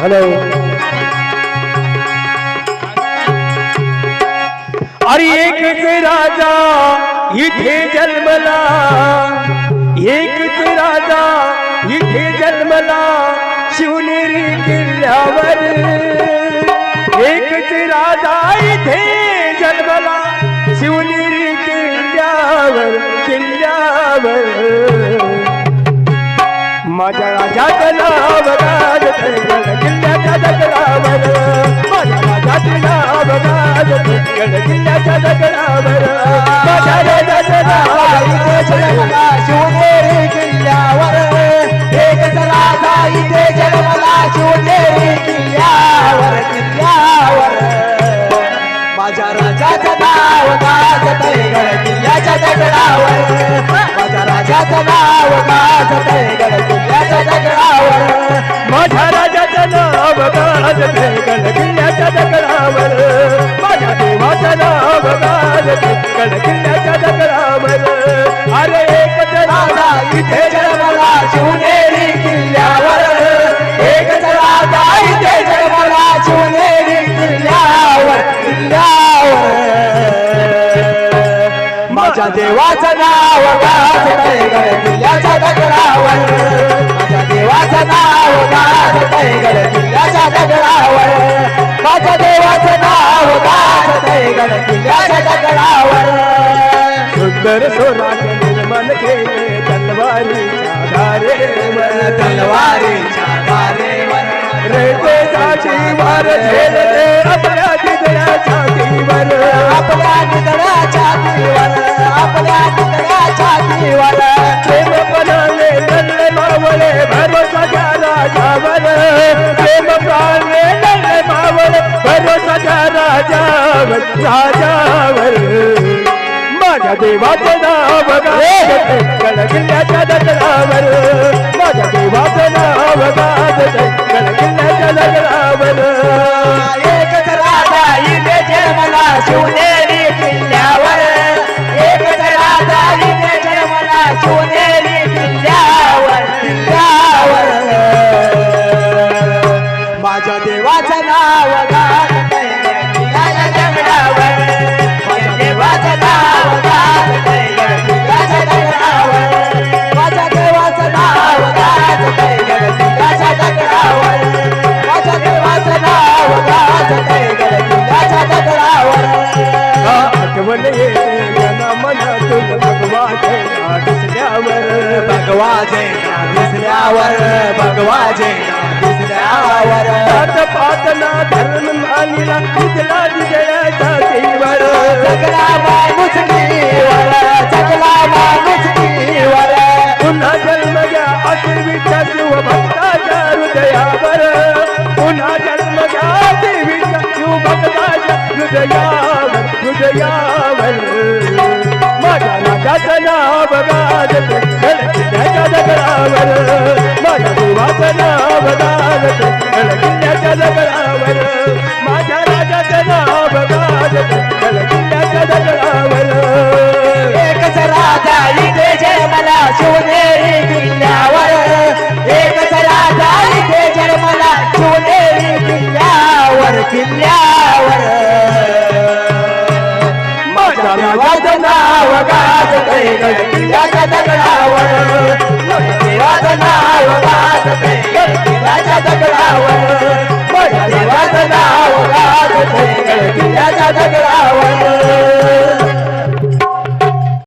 Hello. अरे एक राजा इथे जन्मला. एक राजा इथे जन्मला. शिवनेरी किल्ल्यावर. एकच राजा इथे जन्मला. शिवनेरी किल्ल्यावर किल्ल्यावर. माझ्या राजाचं नाव किल्ल्याच्या माझ्या राजाचं नाव गाजत गड किल्ल्याच्या दगडावर माझ्या राजाचं नाव शिवनेरी किल्ल्यावर. एकच राजा इथे जन्मला शिवनेरी किल्ल्यावर किल्ल्यावर. माझ्या राजाचं नाव गाजत गड किल्ल्याच्या दगडावर माझ्या राजाचं नाव गाजत गड नाव गाजत किल्ल्याच्या दगडावर. माझ्या देवाच्या नाव गाल गड किल्ल्याच्या देवाचं नाव गाजतंय गड किल्ल्याच्या दगडावर. माझ्या देवाचं नाव गाजतंय गड किल्ल्याच्या दगडावर. माझ्या देवाचं नाव गाजतंय गड किल्ल्याच्या दगडावर. सुंदर सोनाचे निर्माण केले तलवारीच्या धारेवर तलवारीच्या धारेवर रेतेसाठी तिथल्या छातीवर निधड्याच्या दिवर प्रेमपणाने लढले मावळे भरोसाच्या राजावर प्रेमपणाने लढले मावळे भरोसाच्या राजावर राजावर माझ्या देवाचं नाव दगडावर. माझ्या देवाचं नाव गाजत गडकिल्ल्याच्या दगडावर. आठवण मना मनातून भगवाचे दिसल्यावर पात पातना धर्म मानिला तिथला विजयाच्या देवर सगळा भक्ताच्या हृदयावर हृदयावर माझ्या राजाचं नाव गाजत माझ्या नाव गाजतंय गड दगडावर देवाचं नाव दगडावर देवाचं नाव दगडावर